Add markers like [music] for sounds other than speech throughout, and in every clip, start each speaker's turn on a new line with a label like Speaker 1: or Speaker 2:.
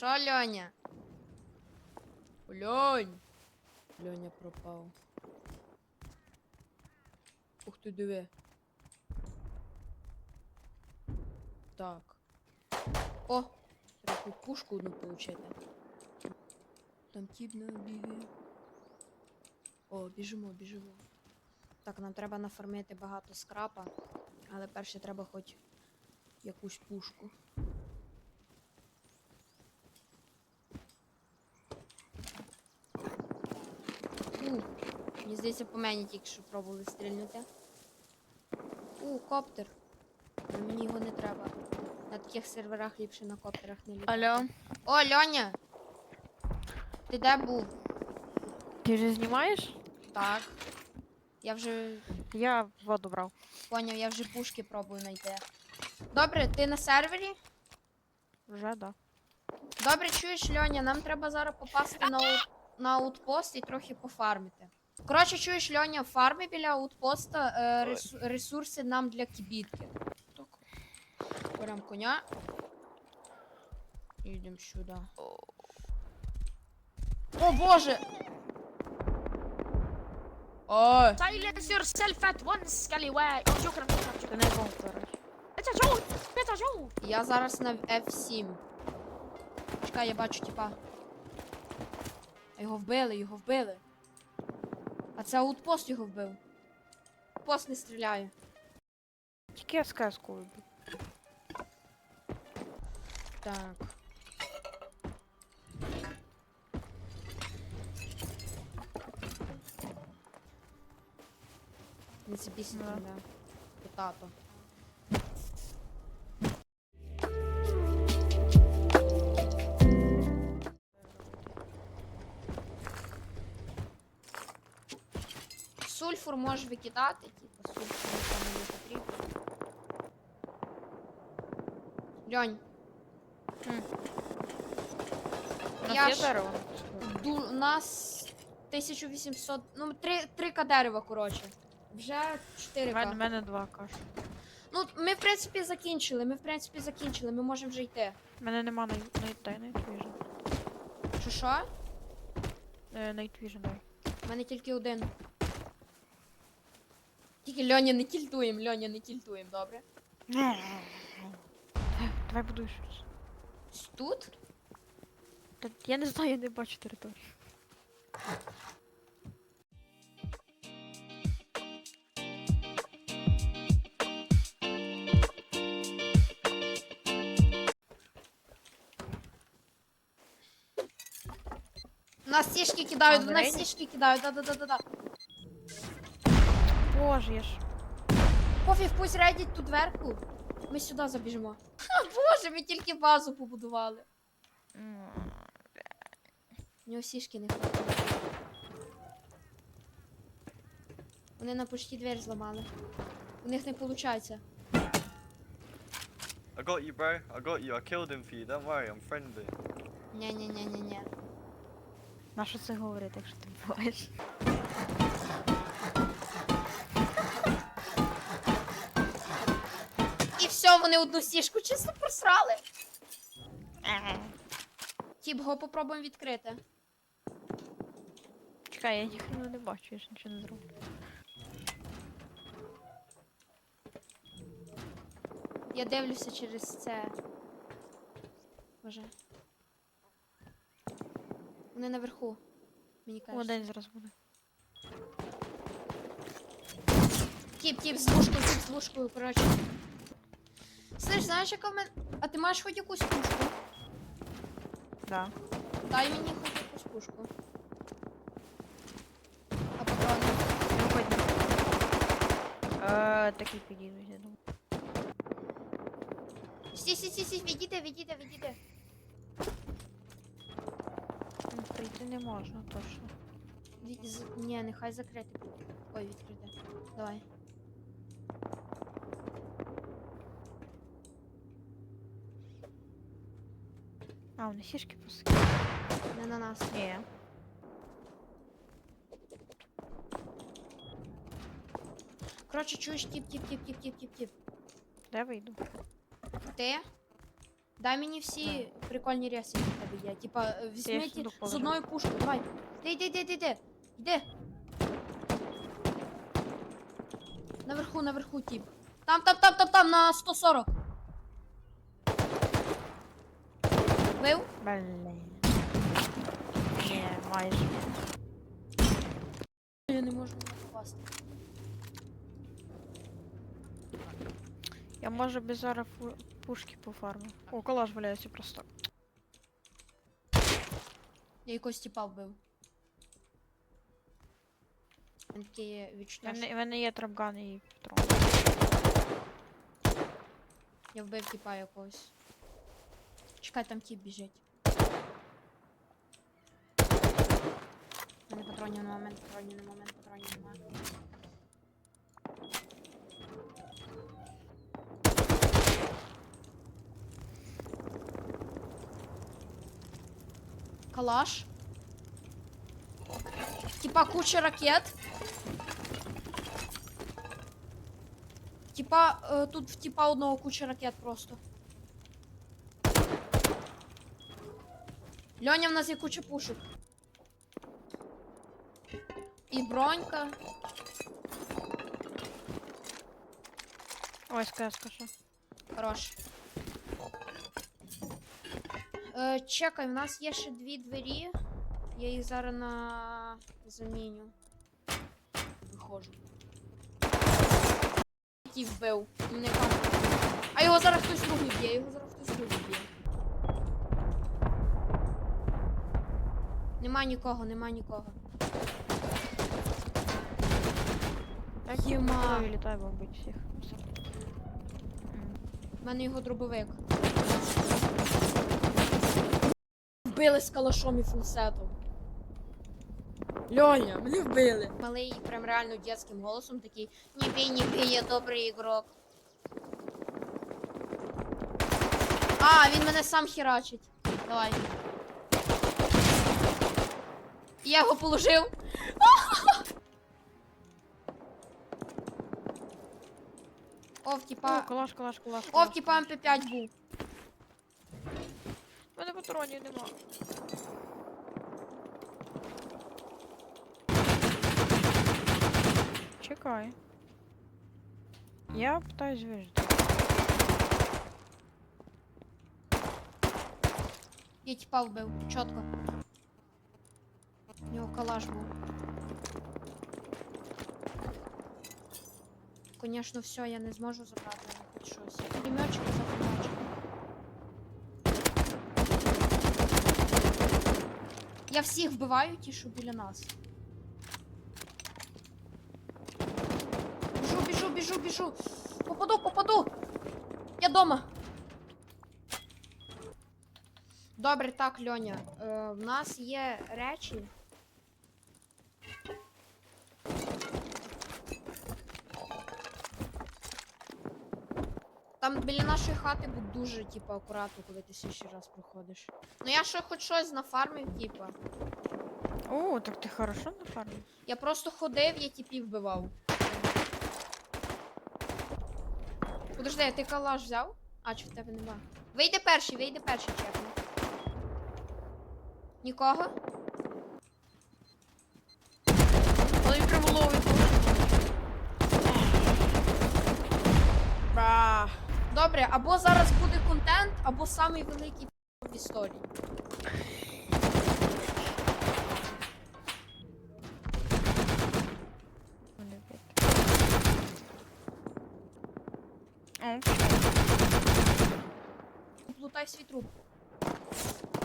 Speaker 1: Що, Льоня? Льонь. Льоня пропав. Ух ти, диви. Так. О! Треба пушку одну получити. Там тіп не бігає. О, біжимо, біжимо. Так, нам треба нафармити багато скрапа, але перше треба хоч якусь пушку. У, мені здається, по мені тільки що пробували стрільнути. У, коптер. Але мені його не треба. На таких серверах ліпше на коптерах не літати.
Speaker 2: Алло,
Speaker 1: О, Льоня! Ти де був?
Speaker 2: ти вже знімаєш?
Speaker 1: Так. Я вже
Speaker 2: Я воду брав.
Speaker 1: поняв, я вже пушки пробую знайти. Добре, ти на сервері?
Speaker 2: Вже, да.
Speaker 1: Добре, чуєш, Льоня, нам треба зараз попасти на, аут- на аутпост і трохи пофармити. Коротше, чуєш, Льоня, фарми біля аутпоста е, ресу- ресурси нам для кібітки. Так. Беремо коня. І йдемо сюди. О боже! Ой!
Speaker 3: Silence yourself at once, scallywag. I'm joking, I'm
Speaker 2: Ти
Speaker 3: joking.
Speaker 2: на якому зараз?
Speaker 3: It's a joke! It's a joke!
Speaker 1: Я зараз на F7. Чекай, я бачу, типа. А Його вбили, його вбили. А це аутпост його вбив. Пост не стріляє.
Speaker 2: Тільки я сказку вибив.
Speaker 1: Так. Не цепись,
Speaker 2: Да.
Speaker 1: да. Потато. Сульфур можеш викидати, типу, сульфур нікому не потрібен. Льонь.
Speaker 2: У
Speaker 1: Я
Speaker 2: нас
Speaker 1: ж-? Ду- у нас 1800, ну, 3, 3 дерева, коротше. Вже 4
Speaker 2: У мене, в мене два каш.
Speaker 1: Ну, ми, в принципі, закінчили. Ми, в принципі, закінчили. Ми можемо вже йти.
Speaker 2: У мене нема Night Vision.
Speaker 1: Що що?
Speaker 2: Е, Night Vision дай.
Speaker 1: У мене тільки один. Тільки Льоня не кільтуємо, Льоня не кільтуємо, добре?
Speaker 2: Давай будуй щось.
Speaker 1: Тут?
Speaker 2: Та я не знаю, я не бачу територію.
Speaker 1: У нас сішки кидають, у нас сішки кидають, да-да-да-да.
Speaker 2: Боже, я ж.
Speaker 1: Пофіг, пусть рейдять ту дверку. Ми сюди забіжимо. Ха, Боже, ми тільки базу побудували. У нього сішки не хватило. Вони на почті двері зламали. У них не виходить.
Speaker 4: I got you, bro. I got you. I killed him for you. Don't worry, I'm friendly.
Speaker 1: Ні-ні-ні-ні-ні.
Speaker 2: На що це говорити, якщо ти буваєш?
Speaker 1: Все, вони одну сішку чисто просрали. Тіп, го попробуємо відкрити.
Speaker 2: Чекай, я ніхрена не бачу, я ж нічого не зроблю.
Speaker 1: Я дивлюся через це. Боже. Вони наверху. Мені
Speaker 2: О,
Speaker 1: кажуть.
Speaker 2: день зараз буде.
Speaker 1: Тіп, тіп, з вушкою, тіп, з вушкою, коротше. Слиш, знаєш, яка в мене. А ти маєш хоч якусь пушку?
Speaker 2: Да.
Speaker 1: Дай мені хоч якусь пушку. А патрони.
Speaker 2: Ну, хоч не. Е, такий підійдуть, я думаю.
Speaker 1: Сі, сі, сі, сі, відійди, відійди.
Speaker 2: Ну, Прийти не можна, точно.
Speaker 1: Від... з- Ні, нехай закрити буде. Ой, відкрите. Давай.
Speaker 2: А, вони сішки пуски.
Speaker 1: Не на нас.
Speaker 2: Ні.
Speaker 1: Коротше, чуєш, тіп, тіп, тіп, тіп, тіп, тіп, тіп.
Speaker 2: Де вийду?
Speaker 1: Ти? Дай мені всі прикольні реси, які в тебе є. Типа, е, візьми
Speaker 2: їх
Speaker 1: ті
Speaker 2: сюди
Speaker 1: з
Speaker 2: положу.
Speaker 1: одною пушкою. Давай. Йди, йди, йди, йди, йди. Йди. Наверху, наверху, тип. Там, там, там, там, там, на 140. Бив?
Speaker 2: Блін. Ні, майже.
Speaker 1: Я не можу попасти.
Speaker 2: Я можу без зараз пушки по фарму. О, колаж валяється просто.
Speaker 1: Я якось тіпа вбив. Він таке
Speaker 2: У мене, в мене є трапган і патрон.
Speaker 1: Я вбив тіпа якогось. Чекай, там тіп біжить. У мене патронів на момент, патронів на момент, патронів немає. Калаш. Типа куча ракет. Типа, е, тут в типа одного куча ракет просто. Льоня, в нас є куча пушок. І бронька.
Speaker 2: Ой, сказка, що.
Speaker 1: Хорош. Е, чекай, в нас є ще дві двері. Я їх зараз на заміню. Виходжу. Ті вбив. Мене там. А його зараз хтось другий б'є, його зараз хтось другий б'є. Нема нікого, нема нікого.
Speaker 2: Так,
Speaker 1: Єма.
Speaker 2: я літаю бомбить всіх.
Speaker 1: У мене його дробовик. Вбили з калашом і фулсетом. Льоня, мене вбили. Малий прям реально дитячим голосом такий не бій, не бій, я добрий ігрок. А, він мене сам херачить. Давай. Я його положив. О, в типа.
Speaker 2: О, калаш, калаш, калаш. Калаш,
Speaker 1: в типа
Speaker 2: калаш.
Speaker 1: МП5 був.
Speaker 2: У мене патронів нема. Чекай. Я пытаюсь вижити.
Speaker 1: Я типа вбив, чітко. Нього калаш був. Конечно, все, я не зможу забрати хоч щось. Пулеметчика за пулеметчика. Я всіх вбиваю, ті, що біля нас. Біжу, біжу, біжу, біжу. Попаду, попаду. Я дома. Добре, так, Льоня. Е, в нас є речі. Там біля нашої хати будь дуже, типу, акуратно, коли ти ще раз проходиш. Ну я ще хоч щось нафармив, типу.
Speaker 2: О, так ти хорошо на фармі.
Speaker 1: Я просто ходив, я типів вбивав. Подожди, а ти калаш взяв? А, чи в тебе нема? Вийди перший, вийди перший, чекай. Нікого?
Speaker 2: Але він прямо ловить.
Speaker 1: Бра. Добре, або зараз буде контент, або самий великий в історії.
Speaker 2: Вбити.
Speaker 1: Свій труп.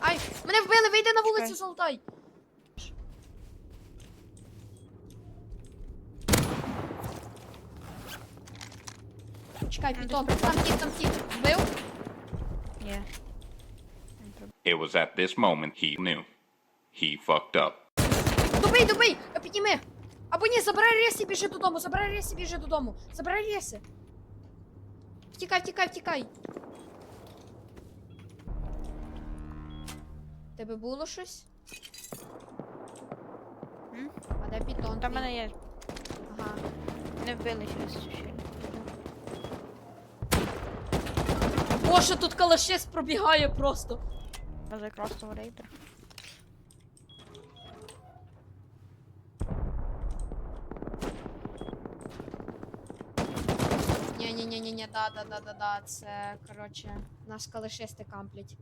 Speaker 1: Ай, мене вбили, вийди на вулицю, золотай. Чекай, підон. Там тіп, там тіп. Вбив?
Speaker 2: ні.
Speaker 5: It was at this moment he knew. He fucked up.
Speaker 1: Добий, добий! Підніми! Або ні, забирай рейси, біжи додому, забирай рейси, біжи додому. Забирай рейси. Втікай, втікай, втікай. Тебе було щось?
Speaker 2: М?
Speaker 1: А де підон?
Speaker 2: Там
Speaker 1: твій?
Speaker 2: мене є.
Speaker 1: Ага.
Speaker 2: Не вбили через цю
Speaker 1: Боже, тут калашист пробігає просто.
Speaker 2: Може того рейдер.
Speaker 1: ні ні ні ні ні да, да, да, да, да. Це, коротше, нас калашисти камплять.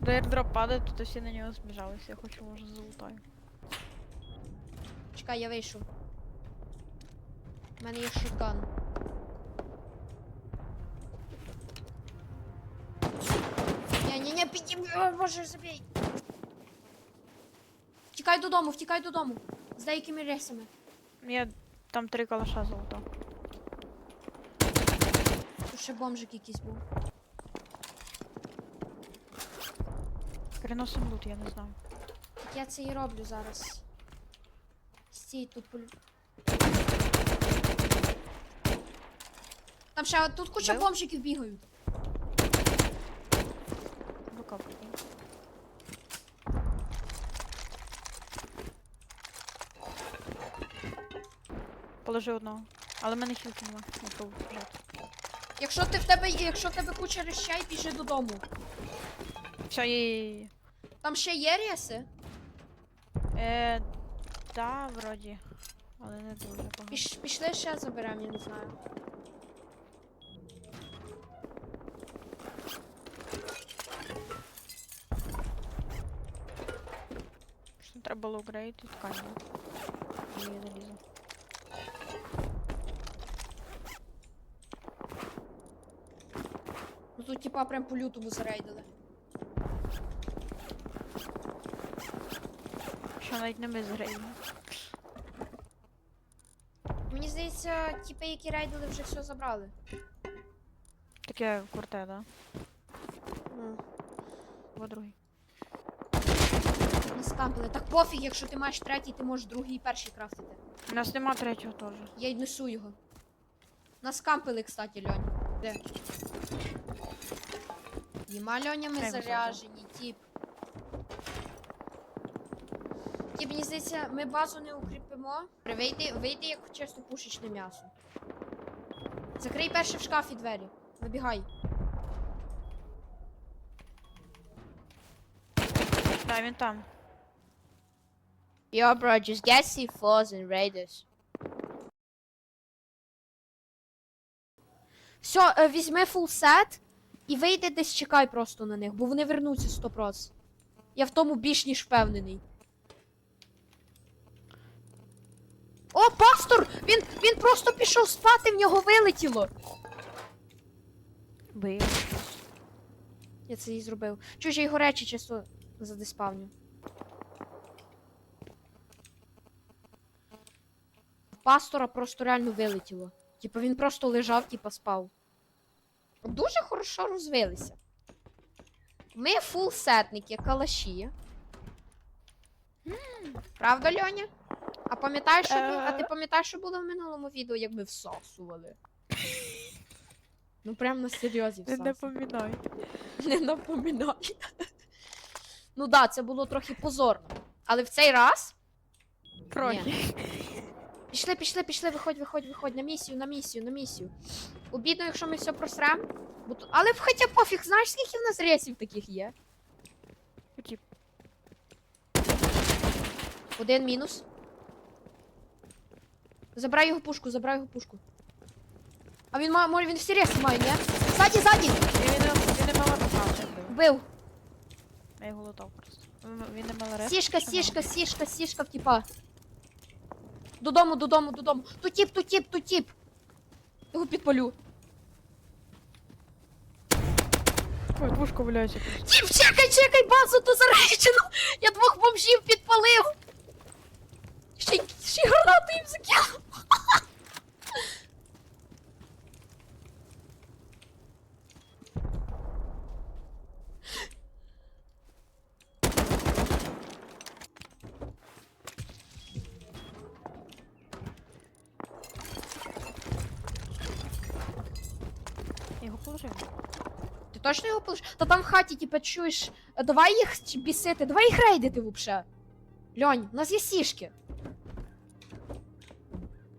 Speaker 2: До airdrop падає, тут всі на нього збіжалися. Я хочу, може, залутаю.
Speaker 1: Чекай, я вийшов. У мене є шотган. О, боже, забій. Втікай додому, втікай додому. З деякими рейсами.
Speaker 2: Я там три калаша залутав.
Speaker 1: Тут ще бомжик якийсь був.
Speaker 2: Переносим лут, я не знаю.
Speaker 1: Так я це і роблю зараз. Стій тут полю. Там ще тут куча
Speaker 2: Бив?
Speaker 1: бомжиків бігають.
Speaker 2: Положи одного. Але в мене хілки нема. Пробую пожати.
Speaker 1: Якщо ти в тебе, якщо в тебе куча речей, біжи додому.
Speaker 2: Все, є, є, є.
Speaker 1: Там ще є реси?
Speaker 2: Е, да, вроді. Але не дуже багато.
Speaker 1: Піш, пішли ще заберемо, я не знаю.
Speaker 2: Треба лоугрейд і ткань. І залізо.
Speaker 1: Тут типа прям по лютому зарейдили.
Speaker 2: Що навіть не ми зграємо.
Speaker 1: Мені здається, типи, які рейдили, вже все забрали.
Speaker 2: Таке круте, да?
Speaker 1: Ну,
Speaker 2: другий.
Speaker 1: не скампили. Так пофіг, якщо ти маєш третій, ти можеш другий і перший крафтити.
Speaker 2: У нас нема третього теж.
Speaker 1: Я й несу його. Нас кампили, кстати, Льонь. Де? Єма Льоня, ми
Speaker 2: Дай
Speaker 1: заряжені, тіп. Тіп, мені здається, ми базу не укріпимо. Вийди, вийди як чисто пушечне м'ясо. Закрий перше в шкафі двері. Вибігай.
Speaker 2: Да, він там.
Speaker 1: Yo, bro, just get C4s and raiders. Все, е, візьми фул сет і вийди десь чекай просто на них, бо вони вернуться 100%. Я в тому більш ніж впевнений. О, пастор! Він, він просто пішов спати, в нього вилетіло.
Speaker 2: Бив.
Speaker 1: Я це і зробив. Чужі його речі чисто задиспавню. Пастора просто реально вилетіло. Типа він просто лежав, типа спав. Дуже хорошо розвилися. Ми фулсетники, калаші. Правда, Льоня? А пам'ятаєш, що бу- а ти
Speaker 2: Е.
Speaker 1: пам'ятаєш, що було в минулому відео, як ми всасували? Ну прям на серйозі
Speaker 2: Не
Speaker 1: всасували.
Speaker 2: напоминай. [laughs]
Speaker 1: Не напоминай. ну да, це було трохи позорно. Але в цей раз.
Speaker 2: Трохи.
Speaker 1: Пішли, пішли, пішли, виходь, виходь, виходь. На місію, на місію, на місію. Обідно, якщо ми все просрем. Бо тут... Але хоча пофіг, знаєш, скільки в нас рейсів таких є?
Speaker 2: Хотів.
Speaker 1: Один мінус. Забирай його пушку, забирай його пушку. А він має, може він всі рейси має, ні? Ззаді, ззаді!
Speaker 2: Він не він не мала.
Speaker 1: Вбив.
Speaker 2: Я його лутав просто. Він- Він не мала реп.
Speaker 1: Сішка, сішка, сішка, сішка в тіпа. Додому, додому, додому. Тутіп, тіп, тутіп. ту тіп. Його підпалю.
Speaker 2: Ой, двушка валяється.
Speaker 1: Тіп, чекай, чекай, базу ту заречену. Я двох бомжів підпалив. Ще, ще гранату їм закинув.
Speaker 2: Я.
Speaker 1: Ти точно його полиш? Та там в хаті, типа, чуєш, давай їх бісити, давай їх рейдити вообще. Льонь, у нас є сішки.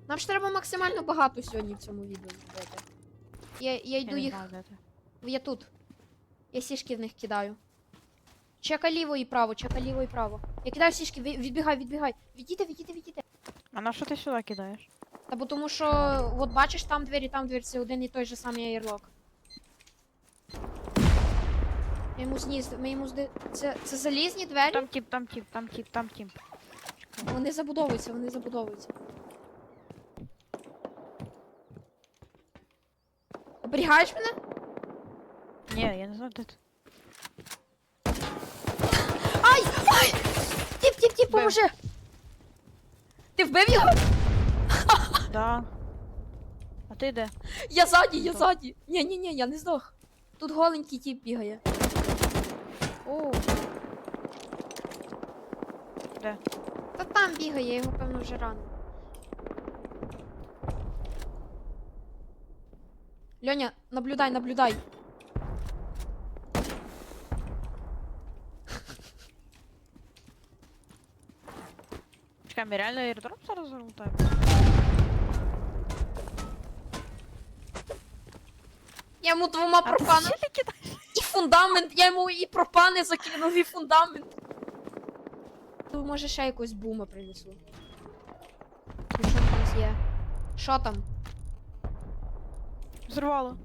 Speaker 1: Нам ж треба максимально багато сьогодні в цьому відео зробити. Я, я йду їх. Я тут. Я сішки в них кидаю. Чека ліво і право, чека ліво і право. Я кидаю сішки, відбігай, відбігай. Відійди, відійди, відійди.
Speaker 2: А на що ти сюди кидаєш?
Speaker 1: Та бо тому що, от бачиш, там двері, там двері, це один і той же самий аєрлок. Я йому зніс, ми йому зди... Це, це залізні двері?
Speaker 2: Там тіп, там тіп, там тіп, там тіп.
Speaker 1: Вони забудовуються, вони забудовуються. Оберігаєш мене?
Speaker 2: Ні, я не знаю, де ти.
Speaker 1: Ай! Ай! Тіп, тіп, тіп, поможи! Ти вбив його?
Speaker 2: Да. А ти де?
Speaker 1: Я ззаді, я ззаді. Ні, ні, ні, я не здох. Тут голенький тіп бігає.
Speaker 2: О. Де?
Speaker 1: Та там бігає, я його певно вже рано. Льоня, наблюдай, наблюдай.
Speaker 2: Чекай, ми реально аеродроп зараз залутаємо?
Speaker 1: Я йому двома
Speaker 2: А
Speaker 1: Фундамент, я йому і пропани закинув, і фундамент. Ну, може ще якось бума принесу. Якщо в нас є. Що там?
Speaker 2: Зірвало.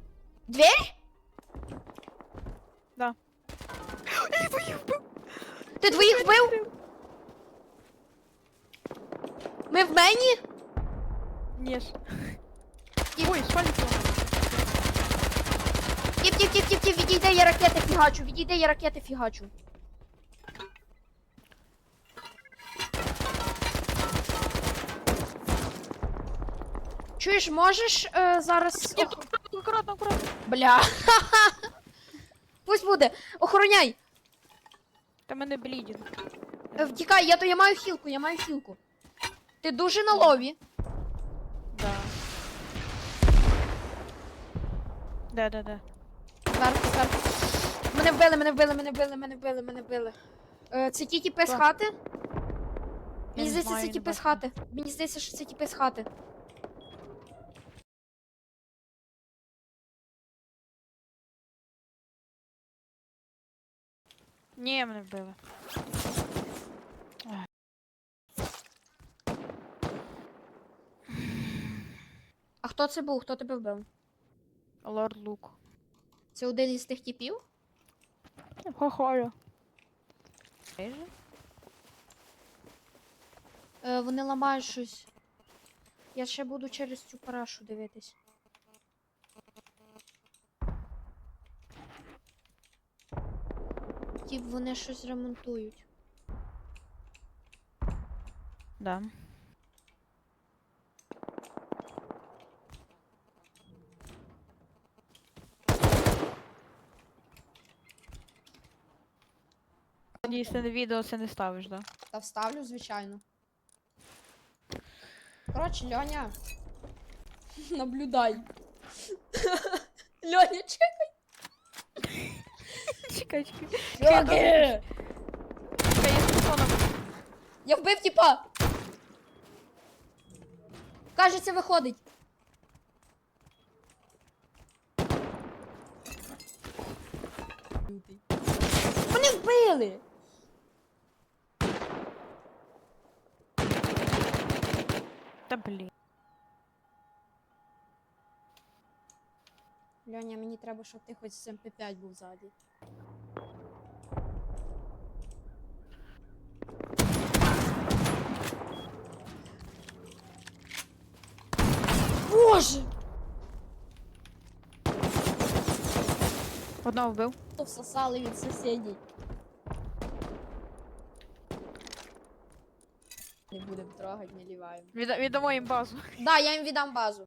Speaker 1: Двері?
Speaker 2: Да. [gasps]
Speaker 1: Ти двоїх вбив? Ми в мені?
Speaker 2: Ні ж. Ой, спальник його.
Speaker 1: Тіп, тіп, тіп, тіп, тіп, відійде, я ракети фігачу, відійде, я ракети фігачу. Чуєш, можеш е, зараз.
Speaker 2: Ні,
Speaker 1: ох-
Speaker 2: Аккуратно, аккуратно.
Speaker 1: Бля. [laughs] Пусть буде. Охороняй.
Speaker 2: Та мене блідінг.
Speaker 1: Е, Втікай, я то я маю хілку, я маю хілку. Ти дуже на лові.
Speaker 2: Да. Де, де, де?
Speaker 1: Зверху, зверху. Мене вбили, мене вбили, мене вбили, мене вбили, мене вбили. Е, це ті тіпи з
Speaker 2: Так.
Speaker 1: хати? Мені
Speaker 2: не
Speaker 1: здається,
Speaker 2: знаю,
Speaker 1: це
Speaker 2: не
Speaker 1: тіпи з хати. Мені здається, що це тіпи з хати.
Speaker 2: Ні, мене вбили.
Speaker 1: А хто це був? Хто тебе вбив?
Speaker 2: Лорд Лук.
Speaker 1: Це один із тих типів?
Speaker 2: Хохолю.
Speaker 1: Е, вони ламають щось. Я ще буду через цю парашу дивитись. Тіп, вони щось ремонтують.
Speaker 2: Да. Надіюсь, ти на відео це не ставиш, да?
Speaker 1: Та вставлю, звичайно. Коротше, Льоня. [laughs] Наблюдай. [laughs] Льоня, чекай.
Speaker 2: Чекай, чекай.
Speaker 1: Чекай.
Speaker 2: Чекай, я з телефоном.
Speaker 1: Я вбив тіпа. Кажеться, виходить. Вони вбили.
Speaker 2: Та блін.
Speaker 1: Льоня, мені треба, щоб ти хоч з МП5 був ззаді. Боже!
Speaker 2: Одного вбив.
Speaker 1: То всосали від сусідів. Трогати, не ліваємо.
Speaker 2: Віддамо їм базу.
Speaker 1: Да, я їм віддам базу.